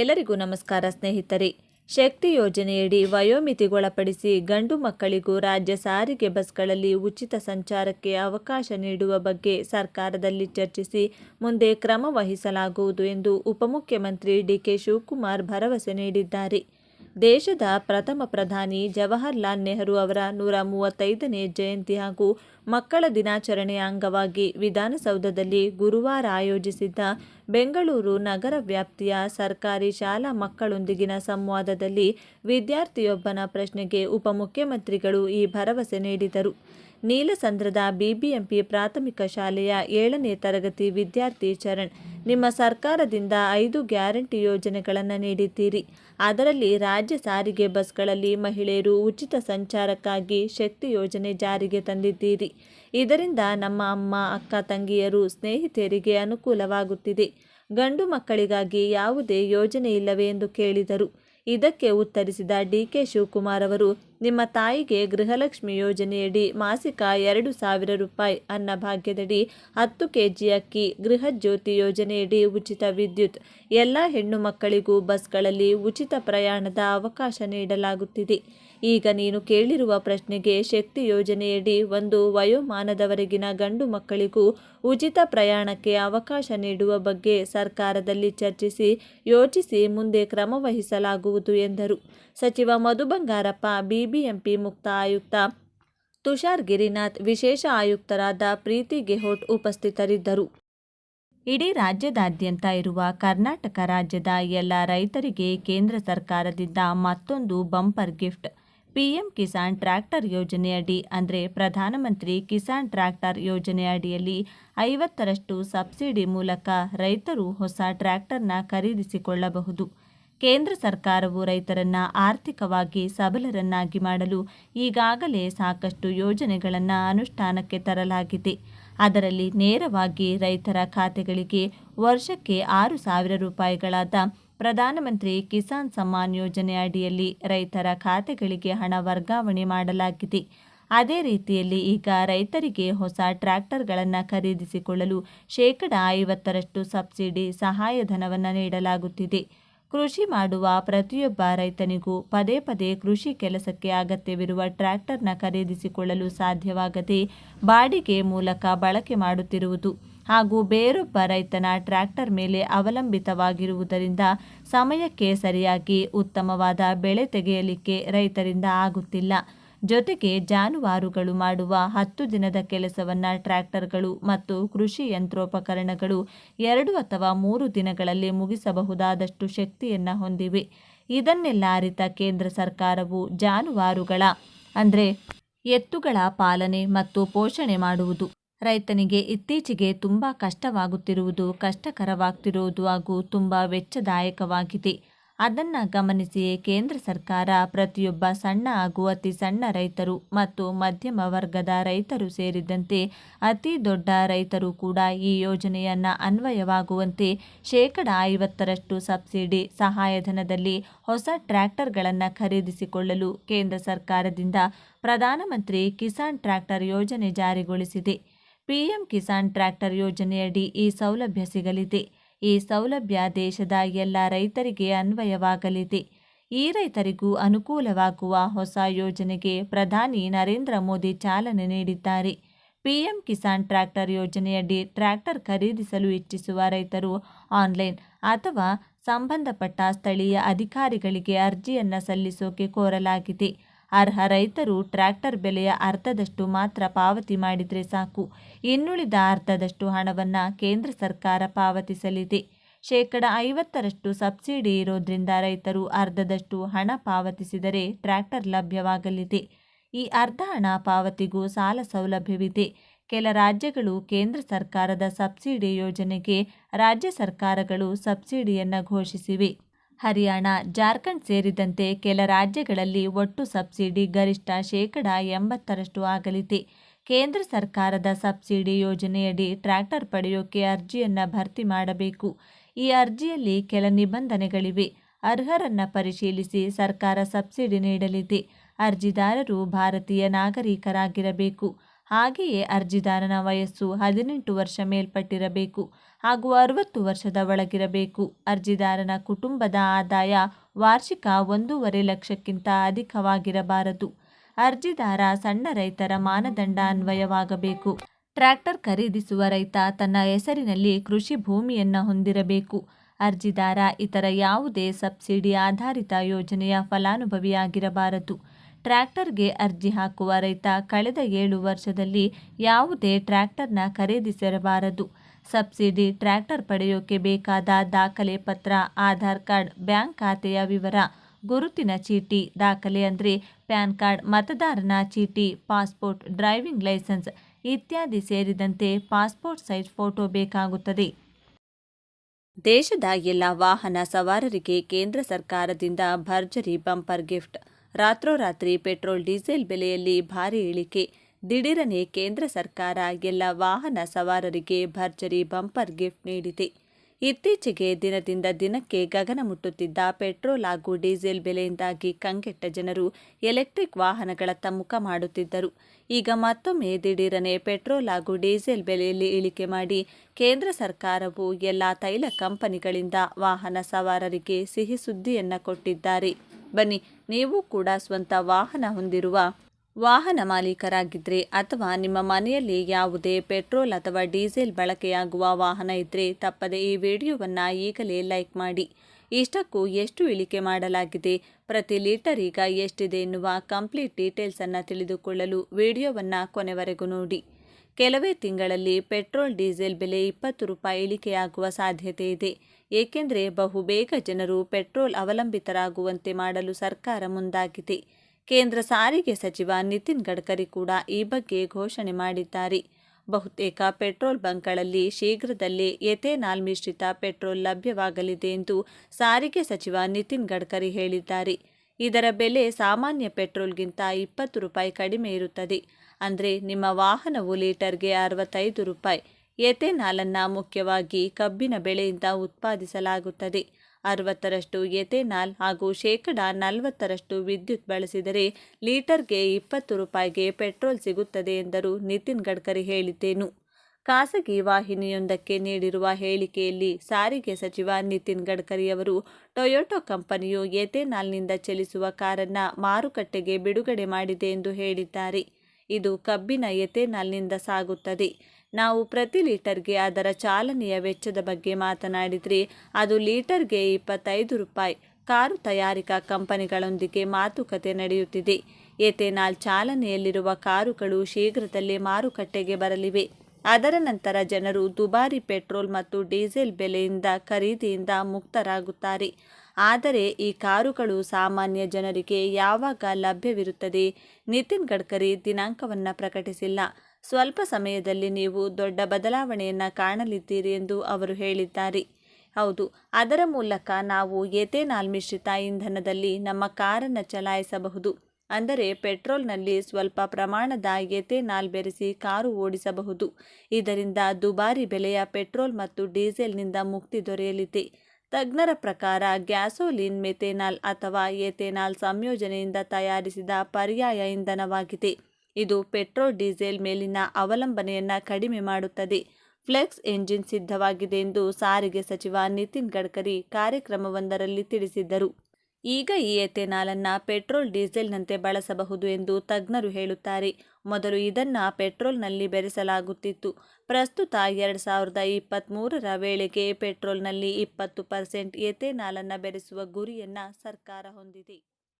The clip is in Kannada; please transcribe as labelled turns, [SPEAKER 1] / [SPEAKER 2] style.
[SPEAKER 1] ಎಲ್ಲರಿಗೂ ನಮಸ್ಕಾರ ಸ್ನೇಹಿತರೆ. ಶಕ್ತಿ ಯೋಜನೆಯಡಿ ವಯೋಮಿತಿಗೊಳಪಡಿಸಿ ಗಂಡು ಮಕ್ಕಳಿಗೂ ರಾಜ್ಯ ಸಾರಿಗೆ ಬಸ್ಗಳಲ್ಲಿ ಉಚಿತ ಸಂಚಾರಕ್ಕೆ ಅವಕಾಶ ನೀಡುವ ಬಗ್ಗೆ ಸರ್ಕಾರದಲ್ಲಿ ಚರ್ಚಿಸಿ ಮುಂದೆ ಕ್ರಮ ವಹಿಸಲಾಗುವುದು ಎಂದು ಉಪಮುಖ್ಯಮಂತ್ರಿ ಡಿಕೆ ಶಿವಕುಮಾರ್ ಭರವಸೆ ನೀಡಿದ್ದಾರೆ. ದೇಶದ ಪ್ರಥಮ ಪ್ರಧಾನಿ ಜವಾಹರ್ಲಾಲ್ ನೆಹರು ಅವರ ನೂರ ಮೂವತ್ತೈದನೇ ಜಯಂತಿ ಹಾಗೂ ಮಕ್ಕಳ ದಿನಾಚರಣೆಯ ಅಂಗವಾಗಿ ವಿಧಾನಸೌಧದಲ್ಲಿ ಗುರುವಾರ ಆಯೋಜಿಸಿದ್ದ ಬೆಂಗಳೂರು ನಗರ ವ್ಯಾಪ್ತಿಯ ಸರ್ಕಾರಿ ಶಾಲಾ ಮಕ್ಕಳೊಂದಿಗಿನ ಸಂವಾದದಲ್ಲಿ ವಿದ್ಯಾರ್ಥಿಯೊಬ್ಬನ ಪ್ರಶ್ನೆಗೆ ಉಪಮುಖ್ಯಮಂತ್ರಿಗಳು ಈ ಭರವಸೆ ನೀಡಿದರು. ನೀಲಸಂದ್ರದ ಬಿಬಿಎಂಪಿ ಪ್ರಾಥಮಿಕ ಶಾಲೆಯ ಏಳನೇ ತರಗತಿ ವಿದ್ಯಾರ್ಥಿ ಚರಣ್, ನಿಮ್ಮ ಸರ್ಕಾರದಿಂದ ಐದು ಗ್ಯಾರಂಟಿ ಯೋಜನೆಗಳನ್ನು ನೀಡಿದ್ದೀರಿ. ಅದರಲ್ಲಿ ರಾಜ್ಯ ಸಾರಿಗೆ ಬಸ್ಗಳಲ್ಲಿ ಮಹಿಳೆಯರು ಉಚಿತ ಸಂಚಾರಕ್ಕಾಗಿ ಶಕ್ತಿ ಯೋಜನೆ ಜಾರಿಗೆ ತಂದಿದ್ದೀರಿ. ಇದರಿಂದ ನಮ್ಮ ಅಮ್ಮ, ಅಕ್ಕ, ತಂಗಿಯರು ಸ್ನೇಹಿತರಿಗೆ ಅನುಕೂಲವಾಗುತ್ತಿದೆ. ಗಂಡು ಮಕ್ಕಳಿಗಾಗಿ ಯಾವುದೇ ಯೋಜನೆ ಇಲ್ಲವೇ ಎಂದು ಕೇಳಿದರು. ಇದಕ್ಕೆ ಉತ್ತರಿಸಿದ ಡಿಕೆ ಶಿವಕುಮಾರ್ ಅವರು ನಿಮ್ಮ ತಾಯಿಗೆ ಗೃಹಲಕ್ಷ್ಮಿ ಯೋಜನೆಯಡಿ ಮಾಸಿಕ ಎರಡು ಸಾವಿರ ರೂಪಾಯಿ ಅನ್ನಭಾಗ್ಯದಡಿ ಹತ್ತು ಕೆಜಿ ಅಕ್ಕಿ ಗೃಹಜ್ಯೋತಿ ಯೋಜನೆಯಡಿ ಉಚಿತ ವಿದ್ಯುತ್. ಎಲ್ಲ ಹೆಣ್ಣು ಮಕ್ಕಳಿಗೂ ಬಸ್ಗಳಲ್ಲಿ ಉಚಿತ ಪ್ರಯಾಣದ ಅವಕಾಶ ನೀಡಲಾಗುತ್ತಿದೆ. ಈಗ ನೀನು ಕೇಳಿರುವ ಪ್ರಶ್ನೆಗೆ ಶಕ್ತಿ ಯೋಜನೆಯಡಿ ಒಂದು ವಯೋಮಾನದವರೆಗಿನ ಗಂಡು ಮಕ್ಕಳಿಗೂ ಉಚಿತ ಪ್ರಯಾಣಕ್ಕೆ ಅವಕಾಶ ನೀಡುವ ಬಗ್ಗೆ ಸರ್ಕಾರದಲ್ಲಿ ಚರ್ಚಿಸಿ, ಯೋಚಿಸಿ ಮುಂದೆ ಕ್ರಮ ವಹಿಸಲಾಗುವುದು ಎಂದರು. ಸಚಿವ ಮಧು ಬಂಗಾರಪ್ಪ ಬಿಬಿಎಂಪಿ ಮುಕ್ತ ಆಯುಕ್ತ ತುಷಾರ್ ಗಿರಿನಾಥ್ ವಿಶೇಷ ಆಯುಕ್ತರಾದ ಪ್ರೀತಿ ಗೆಹೋಟ್ ಉಪಸ್ಥಿತರಿದ್ದರು. ಇಡೀ ರಾಜ್ಯದಾದ್ಯಂತ ಇರುವ ಕರ್ನಾಟಕ ರಾಜ್ಯದ ಎಲ್ಲ ರೈತರಿಗೆ ಕೇಂದ್ರ ಸರ್ಕಾರದಿಂದ ಮತ್ತೊಂದು bumper gift. PM Kisan tractor ಯೋಜನೆಯಡಿ, ಅಂದರೆ ಪ್ರಧಾನಮಂತ್ರಿ ಕಿಸಾನ್ ಟ್ರ್ಯಾಕ್ಟರ್ ಯೋಜನೆಯಡಿಯಲ್ಲಿ ಐವತ್ತರಷ್ಟು ಸಬ್ಸಿಡಿ ಮೂಲಕ ರೈತರು ಹೊಸ ಟ್ರ್ಯಾಕ್ಟರ್ನ ಖರೀದಿಸಿಕೊಳ್ಳಬಹುದು. ಕೇಂದ್ರ ಸರ್ಕಾರವು ರೈತರನ್ನ ಆರ್ಥಿಕವಾಗಿ ಸಬಲರನ್ನಾಗಿ ಮಾಡಲು ಈಗಾಗಲೇ ಸಾಕಷ್ಟು ಯೋಜನೆಗಳನ್ನು ಅನುಷ್ಠಾನಕ್ಕೆ ತರಲಾಗಿದೆ. ಅದರಲ್ಲಿ ನೇರವಾಗಿ ರೈತರ ಖಾತೆಗಳಿಗೆ ವರ್ಷಕ್ಕೆ ಆರು ಸಾವಿರ ರೂಪಾಯಿಗಳಾದ ಪ್ರಧಾನಮಂತ್ರಿ ಕಿಸಾನ್ ಸಮ್ಮಾನ್ ಯೋಜನೆ ಅಡಿಯಲ್ಲಿ ರೈತರ ಖಾತೆಗಳಿಗೆ ಹಣ ವರ್ಗಾವಣೆ ಮಾಡಲಾಗಿದೆ. ಅದೇ ರೀತಿಯಲ್ಲಿ ಈಗ ರೈತರಿಗೆ ಹೊಸ ಟ್ರ್ಯಾಕ್ಟರ್ಗಳನ್ನು ಖರೀದಿಸಿಕೊಳ್ಳಲು ಶೇಕಡ ಐವತ್ತರಷ್ಟು ಸಬ್ಸಿಡಿ ಸಹಾಯಧನವನ್ನು ನೀಡಲಾಗುತ್ತಿದೆ. ಕೃಷಿ ಮಾಡುವ ಪ್ರತಿಯೊಬ್ಬ ರೈತನಿಗೂ ಪದೇ ಪದೇ ಕೃಷಿ ಕೆಲಸಕ್ಕೆ ಅಗತ್ಯವಿರುವ ಟ್ರ್ಯಾಕ್ಟರ್ನ ಖರೀದಿಸಿಕೊಳ್ಳಲು ಸಾಧ್ಯವಾಗದೆ ಬಾಡಿಗೆ ಮೂಲಕ ಬಳಕೆ ಮಾಡುತ್ತಿರುವುದು ಹಾಗೂ ಬೇರೊಬ್ಬ ರೈತನ ಟ್ರ್ಯಾಕ್ಟರ್ ಮೇಲೆ ಅವಲಂಬಿತವಾಗಿರುವುದರಿಂದ ಸಮಯಕ್ಕೆ ಸರಿಯಾಗಿ ಉತ್ತಮವಾದ ಬೆಳೆ ತೆಗೆಯಲಿಕ್ಕೆ ರೈತರಿಂದ ಆಗುತ್ತಿಲ್ಲ. ಜೊತೆಗೆ ಜಾನುವಾರುಗಳು ಮಾಡುವ ಹತ್ತು ದಿನದ ಕೆಲಸವನ್ನು ಟ್ರ್ಯಾಕ್ಟರ್ಗಳು ಮತ್ತು ಕೃಷಿ ಯಂತ್ರೋಪಕರಣಗಳು ಎರಡು ಅಥವಾ ಮೂರು ದಿನಗಳಲ್ಲಿ ಮುಗಿಸಬಹುದಾದಷ್ಟು ಶಕ್ತಿಯನ್ನು ಹೊಂದಿವೆ. ಇದನ್ನೆಲ್ಲ ಅರಿತ ಕೇಂದ್ರ ಸರ್ಕಾರವು ಜಾನುವಾರುಗಳ, ಅಂದರೆ ಎತ್ತುಗಳ ಪಾಲನೆ ಮತ್ತು ಪೋಷಣೆ ಮಾಡುವುದು. ರೈತನಿಗೆ ಇತ್ತೀಚೆಗೆ ತುಂಬ ಕಷ್ಟವಾಗುತ್ತಿರುವುದು, ಕಷ್ಟಕರವಾಗ್ತಿರುವುದು ಹಾಗೂ ತುಂಬ ವೆಚ್ಚದಾಯಕವಾಗಿದೆ. ಅದನ್ನು ಗಮನಿಸಿಯೇ ಕೇಂದ್ರ ಸರ್ಕಾರ ಪ್ರತಿಯೊಬ್ಬ ಸಣ್ಣ ಹಾಗೂ ಅತಿ ಸಣ್ಣ ರೈತರು ಮತ್ತು ಮಧ್ಯಮ ವರ್ಗದ ರೈತರು ಸೇರಿದಂತೆ ಅತಿ ದೊಡ್ಡ ರೈತರು ಕೂಡ ಈ ಯೋಜನೆಯನ್ನು ಅನ್ವಯವಾಗುವಂತೆ ಶೇಕಡ ಐವತ್ತರಷ್ಟು ಸಬ್ಸಿಡಿ ಸಹಾಯಧನದಲ್ಲಿ ಹೊಸ ಟ್ರ್ಯಾಕ್ಟರ್ಗಳನ್ನು ಖರೀದಿಸಿಕೊಳ್ಳಲು ಕೇಂದ್ರ ಸರ್ಕಾರದಿಂದ ಪ್ರಧಾನಮಂತ್ರಿ ಕಿಸಾನ್ ಟ್ರ್ಯಾಕ್ಟರ್ ಯೋಜನೆ ಜಾರಿಗೊಳಿಸಿದೆ. ಪಿಎಂ ಕಿಸಾನ್ ಟ್ರ್ಯಾಕ್ಟರ್ ಯೋಜನೆಯಡಿ ಈ ಸೌಲಭ್ಯ ಸಿಗಲಿದೆ. ಈ ಸೌಲಭ್ಯ ದೇಶದ ಎಲ್ಲ ರೈತರಿಗೆ ಅನ್ವಯವಾಗಲಿದೆ. ಈ ರೈತರಿಗೂ ಅನುಕೂಲವಾಗುವ ಹೊಸ ಯೋಜನೆಗೆ ಪ್ರಧಾನಿ ನರೇಂದ್ರ ಮೋದಿ ಚಾಲನೆ ನೀಡಿದ್ದಾರೆ. ಪಿಎಂ ಕಿಸಾನ್ ಟ್ರ್ಯಾಕ್ಟರ್ ಯೋಜನೆಯಡಿ ಟ್ರ್ಯಾಕ್ಟರ್ ಖರೀದಿಸಲು ಇಚ್ಛಿಸುವ ರೈತರು ಆನ್ಲೈನ್ ಅಥವಾ ಸಂಬಂಧಪಟ್ಟ ಸ್ಥಳೀಯ ಅಧಿಕಾರಿಗಳಿಗೆ ಅರ್ಜಿಯನ್ನು ಸಲ್ಲಿಸೋಕೆ ಕೋರಲಾಗಿದೆ. ಅರ್ಹ ರೈತರು ಟ್ರ್ಯಾಕ್ಟರ್ ಬೆಲೆಯ ಅರ್ಧದಷ್ಟು ಮಾತ್ರ ಪಾವತಿ ಮಾಡಿದರೆ ಸಾಕು. ಇನ್ನುಳಿದ ಅರ್ಧದಷ್ಟು ಹಣವನ್ನು ಕೇಂದ್ರ ಸರ್ಕಾರ ಪಾವತಿಸಲಿದೆ. ಶೇಕಡ ಐವತ್ತರಷ್ಟು ಸಬ್ಸಿಡಿ ಇರೋದ್ರಿಂದ ರೈತರು ಅರ್ಧದಷ್ಟು ಹಣ ಪಾವತಿಸಿದರೆ ಟ್ರ್ಯಾಕ್ಟರ್ ಲಭ್ಯವಾಗಲಿದೆ. ಈ ಅರ್ಧ ಹಣ ಪಾವತಿಗೂ ಸಾಲ ಸೌಲಭ್ಯವಿದೆ. ಕೆಲ ರಾಜ್ಯಗಳು ಕೇಂದ್ರ ಸರ್ಕಾರದ ಸಬ್ಸಿಡಿ ಯೋಜನೆಗೆ ರಾಜ್ಯ ಸರ್ಕಾರಗಳು ಸಬ್ಸಿಡಿಯನ್ನು ಘೋಷಿಸಿವೆ. ಹರಿಯಾಣ, ಜಾರ್ಖಂಡ್ ಸೇರಿದಂತೆ ಕೆಲ ರಾಜ್ಯಗಳಲ್ಲಿ ಒಟ್ಟು ಸಬ್ಸಿಡಿ ಗರಿಷ್ಠ ಶೇಕಡ ಎಂಬತ್ತರಷ್ಟು ಆಗಲಿದೆ. ಕೇಂದ್ರ ಸರ್ಕಾರದ ಸಬ್ಸಿಡಿ ಯೋಜನೆಯಡಿ ಟ್ರ್ಯಾಕ್ಟರ್ ಪಡೆಯೋಕೆ ಅರ್ಜಿಯನ್ನು ಭರ್ತಿ ಮಾಡಬೇಕು. ಈ ಅರ್ಜಿಯಲ್ಲಿ ಕೆಲ ನಿಬಂಧನೆಗಳಿವೆ. ಅರ್ಹರನ್ನ ಪರಿಶೀಲಿಸಿ ಸರ್ಕಾರ ಸಬ್ಸಿಡಿ ನೀಡಲಿದೆ. ಅರ್ಜಿದಾರರು ಭಾರತೀಯ ನಾಗರಿಕರಾಗಿರಬೇಕು. ಹಾಗೆಯೇ ಅರ್ಜಿದಾರನ ವಯಸ್ಸು ಹದಿನೆಂಟು ವರ್ಷ ಮೇಲ್ಪಟ್ಟಿರಬೇಕು ಹಾಗೂ ಅರವತ್ತು ವರ್ಷದ ಒಳಗಿರಬೇಕು. ಅರ್ಜಿದಾರನ ಕುಟುಂಬದ ಆದಾಯ ವಾರ್ಷಿಕ ಒಂದೂವರೆ ಲಕ್ಷಕ್ಕಿಂತ ಅಧಿಕವಾಗಿರಬಾರದು. ಅರ್ಜಿದಾರ ಸಣ್ಣ ರೈತರ ಮಾನದಂಡ ಅನ್ವಯವಾಗಬೇಕು. ಟ್ರ್ಯಾಕ್ಟರ್ ಖರೀದಿಸುವ ರೈತ ತನ್ನ ಹೆಸರಿನಲ್ಲಿ ಕೃಷಿ ಭೂಮಿಯನ್ನು ಹೊಂದಿರಬೇಕು. ಅರ್ಜಿದಾರ ಇತರ ಯಾವುದೇ ಸಬ್ಸಿಡಿ ಆಧಾರಿತ ಯೋಜನೆಯ ಫಲಾನುಭವಿಯಾಗಿರಬಾರದು. ಟ್ರ್ಯಾಕ್ಟರ್ಗೆ ಅರ್ಜಿ ಹಾಕುವ ರೈತ ಕಳೆದ ಏಳು ವರ್ಷದಲ್ಲಿ ಯಾವುದೇ ಟ್ರ್ಯಾಕ್ಟರ್ನ ಖರೀದಿಸಿರಬಾರದು. ಸಬ್ಸಿಡಿ ಟ್ರ್ಯಾಕ್ಟರ್ ಪಡೆಯೋಕೆ ಬೇಕಾದ ದಾಖಲೆ ಪತ್ರ, ಆಧಾರ್ ಕಾರ್ಡ್, ಬ್ಯಾಂಕ್ ಖಾತೆಯ ವಿವರ, ಗುರುತಿನ ಚೀಟಿ ದಾಖಲೆ ಅಂದರೆ ಪ್ಯಾನ್ ಕಾರ್ಡ್, ಮತದಾರನ ಚೀಟಿ, ಪಾಸ್ಪೋರ್ಟ್, ಡ್ರೈವಿಂಗ್ ಲೈಸೆನ್ಸ್ ಇತ್ಯಾದಿ ಸೇರಿದಂತೆ ಪಾಸ್ಪೋರ್ಟ್ ಸೈಜ್ ಫೋಟೋ ಬೇಕಾಗುತ್ತದೆ. ದೇಶದ ಎಲ್ಲ ವಾಹನ ಸವಾರರಿಗೆ ಕೇಂದ್ರ ಸರ್ಕಾರದಿಂದ ಭರ್ಜರಿ ಬಂಪರ್ ಗಿಫ್ಟ್. ರಾತ್ರೋರಾತ್ರಿ ಪೆಟ್ರೋಲ್, ಡೀಸೆಲ್ ಬೆಲೆಯಲ್ಲಿ ಭಾರಿ ಇಳಿಕೆ. ದಿಢೀರನೆ ಕೇಂದ್ರ ಸರ್ಕಾರ ಎಲ್ಲ ವಾಹನ ಸವಾರರಿಗೆ ಭರ್ಜರಿ ಬಂಪರ್ ಗಿಫ್ಟ್ ನೀಡಿದೆ. ಇತ್ತೀಚೆಗೆ ದಿನದಿಂದ ದಿನಕ್ಕೆ ಗಗನ ಮುಟ್ಟುತ್ತಿದ್ದ ಪೆಟ್ರೋಲ್ ಹಾಗೂ ಡೀಸೆಲ್ ಬೆಲೆಯಿಂದಾಗಿ ಕಂಗೆಟ್ಟ ಜನರು ಎಲೆಕ್ಟ್ರಿಕ್ ವಾಹನಗಳತ್ತ ಮುಖ ಮಾಡುತ್ತಿದ್ದರು. ಈಗ ಮತ್ತೊಮ್ಮೆ ದಿಢೀರನೆ ಪೆಟ್ರೋಲ್ ಹಾಗೂ ಡೀಸೆಲ್ ಬೆಲೆಯಲ್ಲಿ ಇಳಿಕೆ ಮಾಡಿ ಕೇಂದ್ರ ಸರ್ಕಾರವು ಎಲ್ಲ ತೈಲ ಕಂಪನಿಗಳಿಂದ ವಾಹನ ಸವಾರರಿಗೆ ಸಿಹಿ ಸುದ್ದಿಯನ್ನ ಕೊಟ್ಟಿದ್ದಾರೆ. ಬನ್ನಿ, ನೀವು ಕೂಡ ಸ್ವಂತ ವಾಹನ ಹೊಂದಿರುವ ವಾಹನ ಮಾಲೀಕರಾಗಿದ್ದರೆ ಅಥವಾ ನಿಮ್ಮ ಮನೆಯಲ್ಲಿ ಯಾವುದೇ ಪೆಟ್ರೋಲ್ ಅಥವಾ ಡೀಸೆಲ್ ಬಳಕೆಯಾಗುವ ವಾಹನ ಇದ್ದರೆ ತಪ್ಪದೆ ಈ ವಿಡಿಯೋವನ್ನು ಈಗಲೇ ಲೈಕ್ ಮಾಡಿ. ಇಷ್ಟಕ್ಕೂ ಎಷ್ಟು ಇಳಿಕೆ ಮಾಡಲಾಗಿದೆ, ಪ್ರತಿ ಲೀಟರ್ ಈಗ ಎಷ್ಟಿದೆ ಎನ್ನುವ ಕಂಪ್ಲೀಟ್ ಡೀಟೇಲ್ಸನ್ನು ತಿಳಿದುಕೊಳ್ಳಲು ವಿಡಿಯೋವನ್ನು ಕೊನೆವರೆಗೂ ನೋಡಿ. ಕೆಲವೇ ತಿಂಗಳಲ್ಲಿ ಪೆಟ್ರೋಲ್ ಡೀಸೆಲ್ ಬೆಲೆ ಇಪ್ಪತ್ತು ರೂಪಾಯಿ ಇಳಿಕೆಯಾಗುವ ಸಾಧ್ಯತೆ ಇದೆ. ಏಕೆಂದರೆ ಬಹುಬೇಗ ಜನರು ಪೆಟ್ರೋಲ್ ಅವಲಂಬಿತರಾಗುವಂತೆ ಮಾಡಲು ಸರ್ಕಾರ ಮುಂದಾಗಿದೆ. ಕೇಂದ್ರ ಸಾರಿಗೆ ಸಚಿವ ನಿತಿನ್ ಗಡ್ಕರಿ ಕೂಡ ಈ ಬಗ್ಗೆ ಘೋಷಣೆ ಮಾಡಿದ್ದಾರೆ. ಬಹುತೇಕ ಪೆಟ್ರೋಲ್ ಬಂಕ್ಗಳಲ್ಲಿ ಶೀಘ್ರದಲ್ಲೇ ಎಥೆನಾಲ್ ಮಿಶ್ರಿತ ಪೆಟ್ರೋಲ್ ಲಭ್ಯವಾಗಲಿದೆ ಎಂದು ಸಾರಿಗೆ ಸಚಿವ ನಿತಿನ್ ಗಡ್ಕರಿ ಹೇಳಿದ್ದಾರೆ. ಇದರ ಬೆಲೆ ಸಾಮಾನ್ಯ ಪೆಟ್ರೋಲ್ಗಿಂತ ಇಪ್ಪತ್ತು ರೂಪಾಯಿ ಕಡಿಮೆ ಇರುತ್ತದೆ. ಅಂದರೆ ನಿಮ್ಮ ವಾಹನವು ಲೀಟರ್ಗೆ ಅರವತ್ತೈದು ರೂಪಾಯಿ. ಎಥೆನಾಲನ್ನು ಮುಖ್ಯವಾಗಿ ಕಬ್ಬಿನ ಬೆಳೆಯಿಂದ ಉತ್ಪಾದಿಸಲಾಗುತ್ತದೆ. ಅರವತ್ತರಷ್ಟು ಎಥೆನಾಲ್ ಹಾಗೂ ಶೇಕಡ ನಲವತ್ತರಷ್ಟು ವಿದ್ಯುತ್ ಬಳಸಿದರೆ ಲೀಟರ್ಗೆ ಇಪ್ಪತ್ತು ರೂಪಾಯಿಗೆ ಪೆಟ್ರೋಲ್ ಸಿಗುತ್ತದೆ ಎಂದರು ನಿತಿನ್ ಗಡ್ಕರಿ ಹೇಳಿದ್ದೇನು. ಖಾಸಗಿ ವಾಹಿನಿಯೊಂದಕ್ಕೆ ನೀಡಿರುವ ಹೇಳಿಕೆಯಲ್ಲಿ ಸಾರಿಗೆ ಸಚಿವ ನಿತಿನ್ ಗಡ್ಕರಿ ಅವರು, ಟೊಯೋಟೊ ಕಂಪನಿಯು ಎಥೆನಾಲ್ನಿಂದ ಚಲಿಸುವ ಕಾರನ್ನು ಮಾರುಕಟ್ಟೆಗೆ ಬಿಡುಗಡೆ ಮಾಡಿದೆ ಎಂದು ಹೇಳಿದ್ದಾರೆ. ಇದು ಕಬ್ಬಿನ ಎಥೆನಾಲ್ನಿಂದ ಸಾಗುತ್ತದೆ. ನಾವು ಪ್ರತಿ ಲೀಟರ್ಗೆ ಅದರ ಚಾಲನೆಯ ವೆಚ್ಚದ ಬಗ್ಗೆ ಮಾತನಾಡಿದರೆ ಅದು ಲೀಟರ್ಗೆ ಇಪ್ಪತ್ತೈದು ರೂಪಾಯಿ. ಕಾರು ತಯಾರಿಕಾ ಕಂಪನಿಗಳೊಂದಿಗೆ ಮಾತುಕತೆ ನಡೆಯುತ್ತಿದೆ. ಎಥೆನಾಲ್ ಚಾಲನೆಯಲ್ಲಿರುವ ಕಾರುಗಳು ಶೀಘ್ರದಲ್ಲೇ ಮಾರುಕಟ್ಟೆಗೆ ಬರಲಿವೆ. ಅದರ ನಂತರ ಜನರು ದುಬಾರಿ ಪೆಟ್ರೋಲ್ ಮತ್ತು ಡೀಸೆಲ್ ಬೆಲೆಯಿಂದ ಖರೀದಿಯಿಂದ ಮುಕ್ತರಾಗುತ್ತಾರೆ. ಆದರೆ ಈ ಕಾರುಗಳು ಸಾಮಾನ್ಯ ಜನರಿಗೆ ಯಾವಾಗ ಲಭ್ಯವಿರುತ್ತದೆ? ನಿತಿನ್ ಗಡ್ಕರಿ ದಿನಾಂಕವನ್ನು ಪ್ರಕಟಿಸಿಲ್ಲ. ಸ್ವಲ್ಪ ಸಮಯದಲ್ಲಿ ನೀವು ದೊಡ್ಡ ಬದಲಾವಣೆಯನ್ನು ಕಾಣಲಿದ್ದೀರಿ ಎಂದು ಅವರು ಹೇಳಿದ್ದಾರೆ. ಹೌದು, ಅದರ ಮೂಲಕ ನಾವು ಎಥೆನಾಲ್ ಮಿಶ್ರಿತ ಇಂಧನದಲ್ಲಿ ನಮ್ಮ ಕಾರನ್ನು ಚಲಾಯಿಸಬಹುದು. ಅಂದರೆ ಪೆಟ್ರೋಲ್ನಲ್ಲಿ ಸ್ವಲ್ಪ ಪ್ರಮಾಣದ ಎಥೆನಾಲ್ ಬೆರೆಸಿ ಕಾರು ಓಡಿಸಬಹುದು. ಇದರಿಂದ ದುಬಾರಿ ಬೆಲೆಯ ಪೆಟ್ರೋಲ್ ಮತ್ತು ಡೀಸೆಲ್ನಿಂದ ಮುಕ್ತಿ ದೊರೆಯಲಿದೆ. ತಜ್ಞರ ಪ್ರಕಾರ ಗ್ಯಾಸೋಲಿನ್ ಮೆಥೆನಾಲ್ ಅಥವಾ ಎಥೆನಾಲ್ ಸಂಯೋಜನೆಯಿಂದ ತಯಾರಿಸಿದ ಪರ್ಯಾಯ ಇಂಧನವಾಗಿದೆ. ಇದು ಪೆಟ್ರೋಲ್ ಡೀಸೆಲ್ ಮೇಲಿನ ಅವಲಂಬನೆಯನ್ನು ಕಡಿಮೆ ಮಾಡುತ್ತದೆ. ಫ್ಲೆಕ್ಸ್ ಎಂಜಿನ್ ಸಿದ್ಧವಾಗಿದೆ ಎಂದು ಸಾರಿಗೆ ಸಚಿವ ನಿತಿನ್ ಗಡ್ಕರಿ ಕಾರ್ಯಕ್ರಮವೊಂದರಲ್ಲಿ ತಿಳಿಸಿದ್ದರು. ಈಗ ಈ ಎಥೆನಾಲನ್ನು ಪೆಟ್ರೋಲ್, ಡೀಸೆಲ್ನಂತೆ ಬಳಸಬಹುದು ಎಂದು ತಜ್ಞರು ಹೇಳುತ್ತಾರೆ. ಮೊದಲು ಇದನ್ನು ಪೆಟ್ರೋಲ್ನಲ್ಲಿ ಬೆರೆಸಲಾಗುತ್ತಿತ್ತು. ಪ್ರಸ್ತುತ ಎರಡು ಸಾವಿರದ ಇಪ್ಪತ್ತ್ಮೂರರ ವೇಳೆಗೆ ಪೆಟ್ರೋಲ್ನಲ್ಲಿ ಇಪ್ಪತ್ತು ಪರ್ಸೆಂಟ್ ಎಥೆನಾಲನ್ನು ಬೆರೆಸುವ ಗುರಿಯನ್ನು ಸರ್ಕಾರ ಹೊಂದಿದೆ.